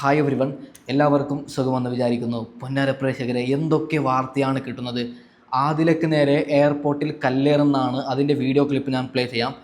Hi everyone എല്ലാവർക്കും സുഖമെന്ന് വിചാരിക്കുന്നു. പൊന്നാര പ്രേക്ഷകരെ എന്തൊക്കെ വാർത്തയാണ് കിട്ടുന്നത്? ആദിലക്ക് നേരെ എയർപോർട്ടിൽ കല്ലേറുന്നാണ് അതിന്റെ വീഡിയോ ക്ലിപ്പ് ഞാൻ പ്ലേ ചെയ്യാം.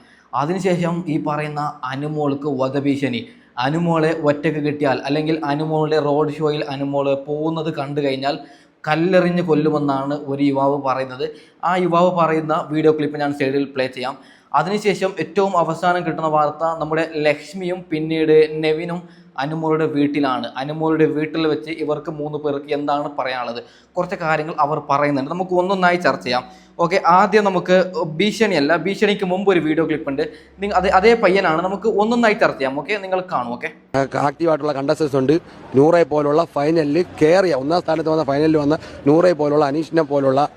അതിനുശേഷം ഈ പറയുന്ന അനുമോൾക്ക് വധഭീഷണി. അനുമോളെ ഒറ്റയ്ക്ക് കിട്ടിയാൽ അല്ലെങ്കിൽ അനുമോളുടെ റോഡ് ഷോയിൽ അനുമോൾ പോകുന്നത് കണ്ടു കഴിഞ്ഞാൽ കല്ലെറിഞ്ഞ് കൊല്ലുമെന്നാണ് ഒരു യുവാവ് പറയുന്നത്. ആ യുവാവ് പറയുന്ന വീഡിയോ ക്ലിപ്പ് ഞാൻ സൈഡിൽ പ്ലേ ചെയ്യാം. അതിനുശേഷം ഏറ്റവും അവസാനം കിട്ടുന്ന വാർത്ത നമ്മുടെ ലക്ഷ്മിയും പിന്നീട് നെവിനും അനുമോളുടെ വീട്ടിലാണ്. അനുമോളുടെ വീട്ടിൽ വെച്ച് ഇവർക്ക് മൂന്ന് പേർക്ക് എന്താണ് പറയാനുള്ളത്? കുറച്ച് കാര്യങ്ങൾ അവർ പറയുന്നുണ്ട്. നമുക്ക് ഒന്നൊന്നായി ചർച്ച ചെയ്യാം. ഓക്കെ ആദ്യം നമുക്ക് ഭീഷണിയല്ല ഭീഷണിക്ക് മുമ്പ് ഒരു വീഡിയോ ക്ലിപ്പ് ഉണ്ട്. നിങ്ങൾ അതേ അതേ പയ്യനാണ്. നമുക്ക് ഒന്നൊന്നായി ചർച്ച ചെയ്യാം. ഓക്കെ നിങ്ങൾ കാണും ഓക്കെ. ആക്റ്റീവായിട്ടുള്ള കണ്ടസ്റ്റൻസ് ഉണ്ട്. നൂറെ പോലുള്ള ഫൈനലിൽ കയറിയ ഒന്നാം സ്ഥാനത്ത് വന്ന ഫൈനലിൽ വന്ന നൂറെ പോലുള്ള അനീഷിനെ പോലുള്ള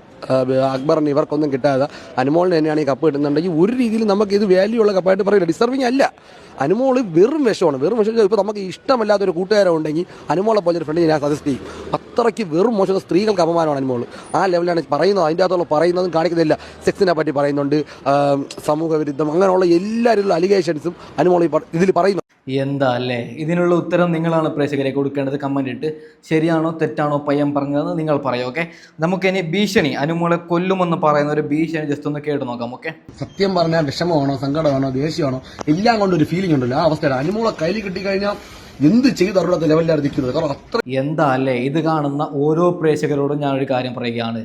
അക്ബറിന് ഇവർക്കൊന്നും കിട്ടാതെ അനുമോളിന് തന്നെയാണ് ഈ കപ്പ് കിട്ടുന്നുണ്ടെങ്കിൽ ഒരു രീതിയിൽ നമുക്ക് ഇത് വാല്യൂ ഉള്ള കപ്പായിട്ട് പറയില്ല ഡിസർവിങ് അല്ല. അനുമോൾ വെറും വിഷമാണ്. വെറും വിഷം ഇപ്പോൾ നമുക്ക് ഇഷ്ടമല്ലാത്ത ഒരു കൂട്ടുകാരൻ ഉണ്ടെങ്കിൽ അനുമോളെ പോലെ ഒരു ഫ്രണ്ട് ഞാൻ സജസ്റ്റ് ചെയ്യും. അത്രയ്ക്ക് വെറും മോശം സ്ത്രീകൾക്ക് അപമാനമാണ് അനുമോൾ ആ ലെവലാണ് പറയുന്നത്. അതിന്റെ അകത്തുള്ള പറയുന്നതും കാണിക്കുന്നില്ല. സെക്സിനെ പറ്റി പറയുന്നുണ്ട്. സമൂഹ വിരുദ്ധം അങ്ങനെയുള്ള എല്ലാവരും അലിഗേഷൻസും അനുമോൾ ഇതിൽ പറയുന്നു. എന്താ അല്ലേ? ഇതിനുള്ള ഉത്തരം നിങ്ങളാണ് പ്രേക്ഷകരെ കൊടുക്കേണ്ടത്. കമന്റ് ഇട്ട് ശരിയാണോ തെറ്റാണോ പയ്യൻ പറഞ്ഞതെന്ന് നിങ്ങൾ പറയും ഓക്കെ നമുക്കിനി ഭീഷണി അനുമോളെ കൊല്ലുമെന്ന് പറയുന്ന ഒരു ഭീഷണി ജസ്റ്റ് ഒന്ന് കേട്ട് നോക്കാം ഓക്കെ സത്യം പറഞ്ഞാൽ വിഷമമാണോ സങ്കടമാണോ ദേഷ്യമാണോ? എല്ലാം കൊണ്ടൊരു ഒരു ഫീലിംഗ് ഉണ്ടല്ലോ ആ അവസ്ഥയാണ് അനുമോളെ കയ്യിൽ കിട്ടിക്കഴിഞ്ഞാൽ എന്ത് ചെയ്ത് അവരുടെ ലെവലിലാണ് നിൽക്കുന്നത്. കാരണം അത്ര എന്താ അല്ലേ ഇത് കാണുന്ന ഓരോ പ്രേക്ഷകരോടും ഞാനൊരു കാര്യം പറയുകയാണ്.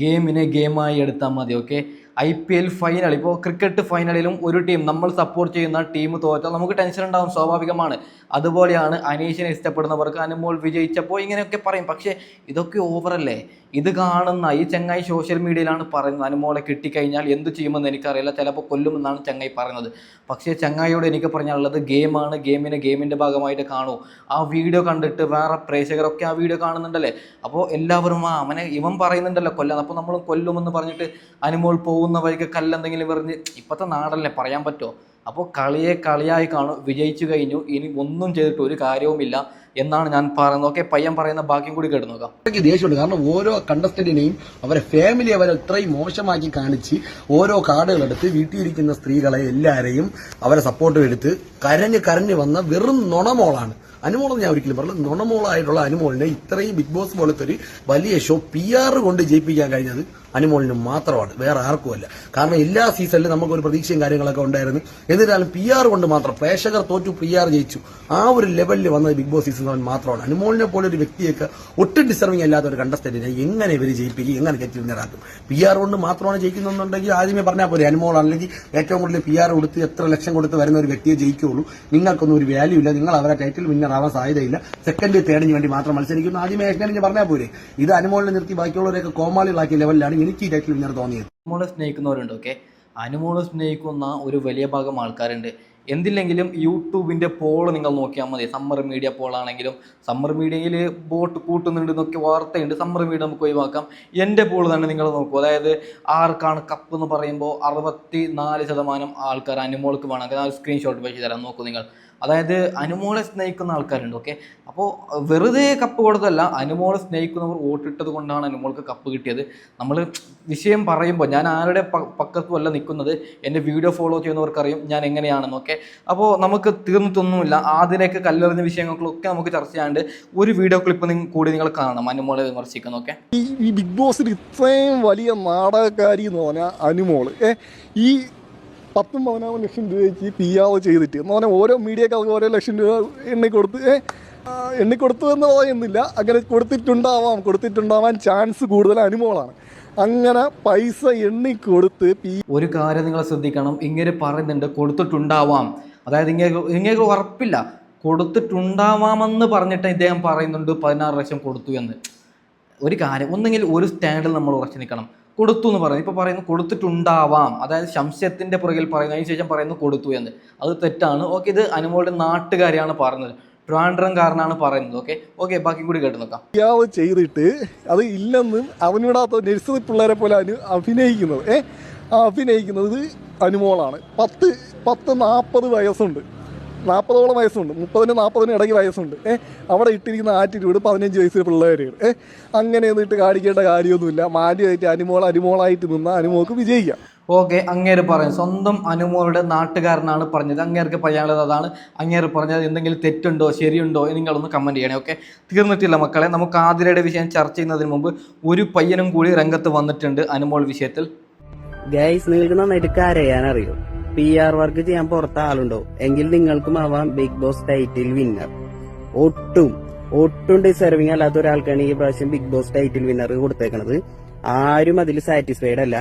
ഗെയിമിനെ ഗെയിമായി എടുത്താൽ മതി okay I P L final ഇപ്പോൾ ക്രിക്കറ്റ് ഫൈനലിലും ഒരു ടീം നമ്മൾ സപ്പോർട്ട് ചെയ്യുന്ന ടീം തോറ്റാൽ നമുക്ക് ടെൻഷൻ ഉണ്ടാകും സ്വാഭാവികമാണ്. അതുപോലെയാണ് അനീഷിനെ ഇഷ്ടപ്പെടുന്നവർക്ക് അനുമോൾ വിജയിച്ചപ്പോൾ ഇങ്ങനെയൊക്കെ പറയും. പക്ഷേ ഇതൊക്കെ ഓവറല്ലേ ഇത് കാണുന്ന ഈ ചങ്ങായി സോഷ്യൽ മീഡിയയിലാണ് പറയുന്നത്. അനുമോളെ കിട്ടിക്കഴിഞ്ഞാൽ എന്ത് ചെയ്യുമെന്ന് എനിക്കറിയില്ല. ചിലപ്പോൾ കൊല്ലുമെന്നാണ് ചങ്ങായി പറയുന്നത്. പക്ഷേ ചങ്ങായിയോട് എനിക്ക് പറഞ്ഞാലുള്ളത് ഗെയിമാണ്. ഗെയിമിനെ ഗെയിമിന്റെ ഭാഗമായിട്ട് കാണൂ. ആ വീഡിയോ കണ്ടിട്ട് വേറെ പ്രേക്ഷകരൊക്കെ ആ വീഡിയോ കാണുന്നുണ്ടല്ലേ? അപ്പോൾ എല്ലാവരും ആ അവനെ ഇവൻ പറയുന്നുണ്ടല്ലോ കൊല്ലാൻ. അപ്പോൾ നമ്മൾ കൊല്ലുമെന്ന് പറഞ്ഞിട്ട് അനുമോൾ പോകുന്ന വഴിക്ക് കല്ലെന്തെങ്കിലും പറഞ്ഞ് ഇപ്പോഴത്തെ നാടല്ലേ പറയാൻ പറ്റുമോ അപ്പോൾ കളിയെ കളിയായി കാണും വിജയിച്ചു കഴിഞ്ഞു. ഇനി ഒന്നും ചെയ്തിട്ട് ഒരു കാര്യവുമില്ല എന്നാണ് ഞാൻ പറയുന്നത്. ഓക്കെ പയ്യൻ പറയുന്ന ബാക്കിയും കൂടി കേട്ട് നോക്കാം. എനിക്ക് ദേഷ്യമുണ്ട്. കാരണം ഓരോ കണ്ടസ്റ്റന്റിനെയും അവരെ ഫാമിലി അവരെ ഇത്രയും മോശമാക്കി കാണിച്ച് ഓരോ കാർഡുകൾ എടുത്ത് വീട്ടിലിരിക്കുന്ന സ്ത്രീകളെ എല്ലാവരെയും അവരെ സപ്പോർട്ട് എടുത്ത് കരഞ്ഞ് കരഞ്ഞ് വന്ന വെറും നുണമോളാണ്. അനുമോളെന്ന് ഞാൻ ഒരിക്കലും പറഞ്ഞു നുണമോളായിട്ടുള്ള അനുമോളിനെ ഇത്രയും ബിഗ് ബോസ് പോലത്തെ ഒരു വലിയ ഷോ പി ആർ കൊണ്ട് ജയിപ്പിക്കാൻ കഴിഞ്ഞത് അനുമോളിന് മാത്രമാണ് വേറെ ആർക്കുമല്ല. കാരണം എല്ലാ സീസണിലും നമുക്ക് ഒരു പ്രതീക്ഷയും കാര്യങ്ങളൊക്കെ ഉണ്ടായിരുന്നു. എന്നിരുന്നാലും പി ആർ കൊണ്ട് മാത്രം പ്രേക്ഷകർ തോറ്റു പി ആർ ജയിച്ചു. ആ ഒരു ലെവലിൽ വന്നത് ബിഗ് ബോസ് സീസൺ മാത്രമാണ്. അനുമോളിനെ പോലെ ഒരു വ്യക്തിയൊക്കെ ഒട്ടും ഡിസർവിംഗ് അല്ലാത്ത ഒരു കണ്ടസ്റ്റന്റിനെ എങ്ങനെ ഇവർ ജയിപ്പിക്കും എങ്ങനെ കെറ്റി പി ആർ കൊണ്ട് മാത്രമാണ് ജയിക്കുന്നുണ്ടെങ്കിൽ ആദ്യമേ പറഞ്ഞാൽ പോലെ അനുമോൾ അല്ലെങ്കിൽ ഏറ്റവും കൂടുതൽ പി ആർ കൊടുത്ത് എത്ര ലക്ഷം കൊടുത്ത് വരുന്ന ഒരു വ്യക്തിയെ ജയിക്കുകയുള്ളൂ നിങ്ങൾക്കൊന്നും ഒരു വാല്യൂ ഇല്ല. നിങ്ങൾ അവരെ ടൈറ്റിൽ വിന്നർ ആവാൻ സാധ്യതയില്ല. സെക്കൻഡ് തേർഡിന് വേണ്ടി മാത്രം മത്സരിക്കുന്നു. ആദ്യമേ ഏഷ്യാനെ പറഞ്ഞാൽ പോരെ ഇത് അനുമോളിനെ നിർത്തി ബാക്കിയുള്ളവരെയൊക്കെ കോമാളികളാക്കിയ ലെവലിലാണ് എനിക്ക് ഈ ടൈറ്റിൽ വിന്നർ തോന്നിയത്. അനുമോളെ സ്നേഹിക്കുന്നവരുണ്ട് ഓക്കെ അനുമോളെ സ്നേഹിക്കുന്ന ഒരു വലിയ ഭാഗം ആൾക്കാരുണ്ട്. എന്തില്ലെങ്കിലും യൂട്യൂബിന്റെ പോൾ നിങ്ങൾ നോക്കിയാൽ മതി. സമ്മർ മീഡിയ പോളാണെങ്കിലും സമ്മർ മീഡിയയിൽ ബോട്ട് കൂട്ടുന്നുണ്ട് എന്നൊക്കെ വാർത്തയുണ്ട്. സമ്മർ മീഡിയ നമുക്ക് ഒഴിവാക്കാം. എന്റെ പോൾ തന്നെ നിങ്ങൾ നോക്കൂ. അതായത് ആർക്കാണ് കപ്പ് എന്ന് പറയുമ്പോൾ അറുപത്തി നാല് ശതമാനം ആൾക്കാർ അനുമോൾക്ക് വേണം. ഞാൻ സ്ക്രീൻഷോട്ട് വെച്ച് തരാം. നോക്കൂ നിങ്ങൾ. അതായത് അനുമോളെ സ്നേഹിക്കുന്ന ആൾക്കാരുണ്ട് ഓക്കെ അപ്പോൾ വെറുതെ കപ്പ് കൊടുത്തല്ല അനുമോളെ സ്നേഹിക്കുന്നവർ വോട്ടിട്ടത് കൊണ്ടാണ് അനുമോൾക്ക് കപ്പ് കിട്ടിയത്. നമ്മൾ വിഷയം പറയുമ്പോൾ ഞാൻ ആരുടെ പക്കത്തുമല്ല നിൽക്കുന്നത് എന്റെ വീഡിയോ ഫോളോ ചെയ്യുന്നവർക്കറിയും ഞാൻ എങ്ങനെയാണെന്നൊക്കെ അപ്പോൾ നമുക്ക് തീർന്നിട്ടൊന്നുമില്ല. ആദ്യമൊക്കെ കല്ലെറിഞ്ഞ വിഷയങ്ങളൊക്കെ നമുക്ക് ചർച്ച ചെയ്യാണ്ട് ഒരു വീഡിയോ ക്ലിപ്പ് കൂടി നിങ്ങൾ കാണണം അനുമോളെ വിമർശിക്കുന്നൊക്കെ ഈ ബിഗ് ബോസിൽ ഇത്രയും വലിയ നാടകക്കാരി എന്ന് പറഞ്ഞാൽ അനുമോൾ ഈ പത്തും പതിനാറ് ലക്ഷം രൂപയ്ക്ക് പി ആവ് ചെയ്തിട്ട്. എന്ന് പറഞ്ഞാൽ ഓരോ മീഡിയക്കാർക്ക് ഓരോ ലക്ഷം രൂപ എണ്ണി കൊടുത്ത് എണ്ണി കൊടുത്തു എന്ന് പറയുന്നില്ല. അങ്ങനെ കൊടുത്തിട്ടുണ്ടാവാം കൊടുത്തിട്ടുണ്ടാവാൻ ചാൻസ് കൂടുതൽ അനുമോളാണ് അങ്ങനെ പൈസ എണ്ണി കൊടുത്ത് പി ഒരു കാര്യം നിങ്ങൾ ശ്രദ്ധിക്കണം. ഇങ്ങനെ പറയുന്നുണ്ട് കൊടുത്തിട്ടുണ്ടാവാം. അതായത് ഇങ്ങനെ ഇങ്ങനെ ഉറപ്പില്ല. കൊടുത്തിട്ടുണ്ടാവാമെന്ന് പറഞ്ഞിട്ട് ഇദ്ദേഹം പറയുന്നുണ്ട് പതിനാറ് ലക്ഷം കൊടുത്തു എന്ന്. ഒരു കാര്യം ഒന്നെങ്കിൽ ഒരു സ്റ്റാൻഡിൽ നമ്മൾ ഉറച്ചു നിൽക്കണം. കൊടുത്തു എന്ന് പറയുന്നത് ഇപ്പോൾ പറയുന്നു കൊടുത്തിട്ടുണ്ടാവാം. അതായത് സംശയത്തിന്റെ പുറകിൽ പറയുന്നു. അതിന് ശേഷം പറയുന്നു കൊടുത്തു എന്ന്. അത് തെറ്റാണ്. ഓക്കെ ഇത് അനുമോളുടെ നാട്ടുകാരെയാണ് പറയുന്നത് ട്രാൻഡ്രംകാരനാണ് പറയുന്നത്. ഓക്കെ ഓക്കെ ബാക്കി കൂടി കേട്ട് നോക്കാം. പിയാവ് ചെയ്തിട്ട് അത് ഇല്ലെന്നും അവനിടാത്ത നഴ്സറി പിള്ളേരെ പോലെ അനു അഭിനയിക്കുന്നത്. ഏ അഭിനയിക്കുന്നത് അനുമോളാണ്. പത്ത് പത്ത് നാൽപ്പത് വയസ്സുണ്ട്. നാൽപ്പതോളം വയസ്സുണ്ട്. മുപ്പതിന് നാൽപ്പതിന് ഇടയ്ക്ക് വയസ്സുണ്ട്. ഏ അവിടെ ഇട്ടിരിക്കുന്ന ആറ്റിറ്റ്യൂഡ് പതിനഞ്ച് വയസ്സിൽ പിള്ളേരെയാണ് ഏ അങ്ങനെ എന്നിട്ട് കാണിക്കേണ്ട കാര്യമൊന്നുമില്ല. മാന്യമായിട്ട് അനുമോൾ അനുമോളായിട്ട് നിന്ന അനുമോൾക്ക് വിജയിക്കാം. ഓക്കെ അങ്ങേര് പറയും. സ്വന്തം അനുമോളുടെ നാട്ടുകാരനാണ് പറഞ്ഞത്. അങ്ങേർക്ക് പറയാനുള്ളത് അതാണ്. അങ്ങേര് പറഞ്ഞത് എന്തെങ്കിലും തെറ്റുണ്ടോ ശരിയുണ്ടോ എന്ന് നിങ്ങളൊന്ന് കമന്റ് ചെയ്യണേ ഓക്കെ തീർന്നിട്ടില്ല മക്കളെ. നമുക്ക് ആതിരയുടെ വിഷയം ചർച്ച ചെയ്യുന്നതിന് മുമ്പ് ഒരു പയ്യനും കൂടി രംഗത്ത് വന്നിട്ടുണ്ട് അനുമോൾ വിഷയത്തിൽ. ഗൈസ് നിങ്ങൾക്ക് നന്നായിട്ട് കരയാൻ അറിയോ പി ആർ വർക്ക് ചെയ്യാൻ പുറത്ത ആളുണ്ടോ? എങ്കിൽ നിങ്ങൾക്കും ആവാം ബിഗ് ബോസ് ടൈറ്റിൽ വിന്നർ ഒട്ടും ഒട്ടും ഡിസർവിങ് അല്ലാത്ത ഒരാൾക്കാണ് ഈ പ്രാവശ്യം ബിഗ് ബോസ് ടൈറ്റിൽ വിന്നർ കൊടുത്തേക്കണത്. ആരും അതിൽ സാറ്റിസ്ഫൈഡ് അല്ല.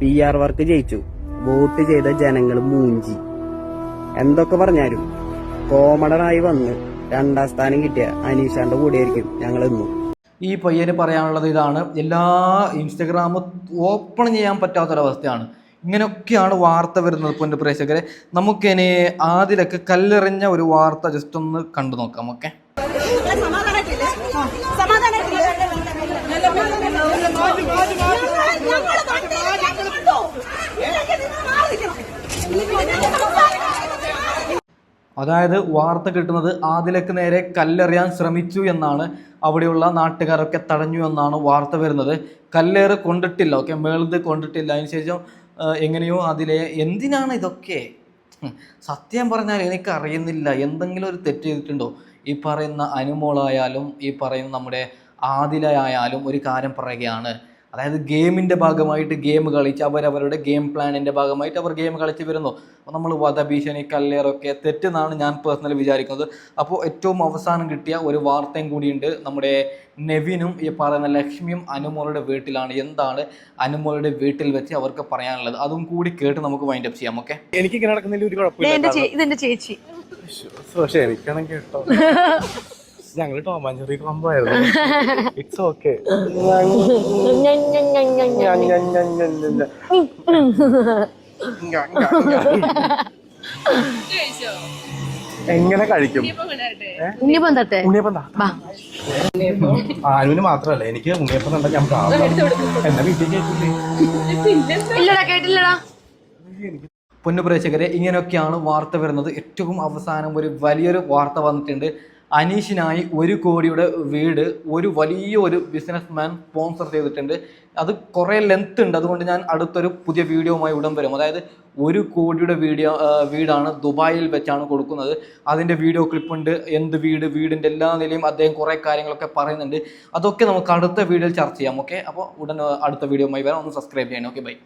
പി ആർ വർക്ക് ജയിച്ചു. വോട്ട് ചെയ്ത ജനങ്ങൾ മൂഞ്ചി. എന്തൊക്കെ പറഞ്ഞാലും കോമണറായി വന്ന് രണ്ടാം സ്ഥാനം കിട്ടിയ അനീഷാന്റെ കൂടെയായിരിക്കും ഞങ്ങൾ എന്നും ഈ പയ്യന് പറയാനുള്ളത് ഇതാണ്. എല്ലാ ഇൻസ്റ്റഗ്രാം ഓപ്പൺ ചെയ്യാൻ പറ്റാത്തൊരവസ്ഥയാണ്. ഇങ്ങനെയൊക്കെയാണ് വാർത്ത വരുന്നത് പൊന്നു പ്രേക്ഷകരെ. നമുക്കിനി ആദ്യമൊക്കെ കല്ലെറിഞ്ഞ ഒരു വാർത്ത ജസ്റ്റ് ഒന്ന് കണ്ടു നോക്കാം ഓക്കെ അതായത് വാർത്ത കിട്ടുന്നത് ആദിലക്ക് നേരെ കല്ലെറിയാൻ ശ്രമിച്ചു എന്നാണ് അവിടെയുള്ള നാട്ടുകാരൊക്കെ തടഞ്ഞു എന്നാണ് വാർത്ത വരുന്നത്. കല്ലേറ് കൊണ്ടിട്ടില്ല ഓക്കെ മേളത് കൊണ്ടിട്ടില്ല. അതിനുശേഷം എങ്ങനെയോ അതിലെ എന്തിനാണ് ഇതൊക്കെ? സത്യം പറഞ്ഞാൽ എനിക്കറിയുന്നില്ല. എന്തെങ്കിലും ഒരു തെറ്റ് ചെയ്തിട്ടുണ്ടോ? ഈ പറയുന്ന അനുമോളായാലും ഈ പറയുന്ന നമ്മുടെ ആദിലയായാലും ഒരു കാര്യം പറയുകയാണ്. അതായത് ഗെയിമിന്റെ ഭാഗമായിട്ട് ഗെയിം കളിച്ച് അവരവരുടെ ഗെയിം പ്ലാനിന്റെ ഭാഗമായിട്ട് അവർ ഗെയിം കളിച്ച് വരുന്നു. അപ്പോൾ നമ്മൾ വധഭീഷണി കല്ലേറൊക്കെ തെറ്റെന്നാണ് ഞാൻ പേഴ്സണലി വിചാരിക്കുന്നത്. അപ്പോൾ ഏറ്റവും അവസാനം കിട്ടിയ ഒരു വാർത്തയും കൂടിയുണ്ട്. നമ്മുടെ നെവിനും ഈ പറയുന്ന ലക്ഷ്മിയും അനുമോളുടെ വീട്ടിലാണ്. എന്താണ് അനുമോളുടെ വീട്ടിൽ വെച്ച് അവർക്ക് പറയാനുള്ളത്? അതും കൂടി കേട്ട് നമുക്ക് വൈൻഡ് അപ്പ് ചെയ്യാം ഓക്കെ എനിക്ക് ഇങ്ങനെ നടക്കുന്നതിൽ ഒരു കുഴപ്പമില്ല. ഇതെന്റെ ചേച്ചി. പക്ഷെ കേട്ടോ ഞങ്ങൾ ടോമാഞ്ചറി കമ്പായിരുന്നു ഇറ്റ്സ് ഓക്കെ എങ്ങനെ കഴിക്കും? ഉണ്ണിയപ്പം തട്ടെ ഉണ്ണിയപ്പം താ. വാ. ആനുവിന് മാത്രല്ല എനിക്ക് ഉണ്ണിയപ്പം ഞാൻ എന്റെ വീട്ടിൽ കേട്ടില്ലേ ഇല്ലടാ കേട്ടില്ലടാ. പൊന്നു ഇങ്ങനെയൊക്കെയാണ് വാർത്ത വരുന്നത്. ഏറ്റവും അവസാനം ഒരു വലിയൊരു വാർത്ത വന്നിട്ടുണ്ട്. അനീഷിനായി ഒരു കോടിയുടെ വീട് ഒരു വലിയ ഒരു ബിസിനസ് മാൻ സ്പോൺസർ ചെയ്തിട്ടുണ്ട്. അത് കുറേ ലെങ്ത് ഉണ്ട്. അതുകൊണ്ട് ഞാൻ അടുത്തൊരു പുതിയ വീഡിയോയുമായി ഉടൻ വരും. അതായത് ഒരു കോടിയുടെ വീഡിയോ വീടാണ് ദുബായിൽ വെച്ചാണ് കൊടുക്കുന്നത്. അതിന്റെ വീഡിയോ ക്ലിപ്പുണ്ട്. എന്ത് വീട് വീടിന്റെ എല്ലാ നിലയും അദ്ദേഹം കുറേ കാര്യങ്ങളൊക്കെ പറയുന്നുണ്ട്. അതൊക്കെ നമുക്ക് അടുത്ത വീഡിയോയിൽ ചർച്ച ചെയ്യാം. ഓക്കെ? അപ്പോൾ ഉടൻ അടുത്ത വീഡിയോയുമായി വരാം. ഒന്ന് സബ്സ്ക്രൈബ് ചെയ്യണം ഓക്കെ ബൈ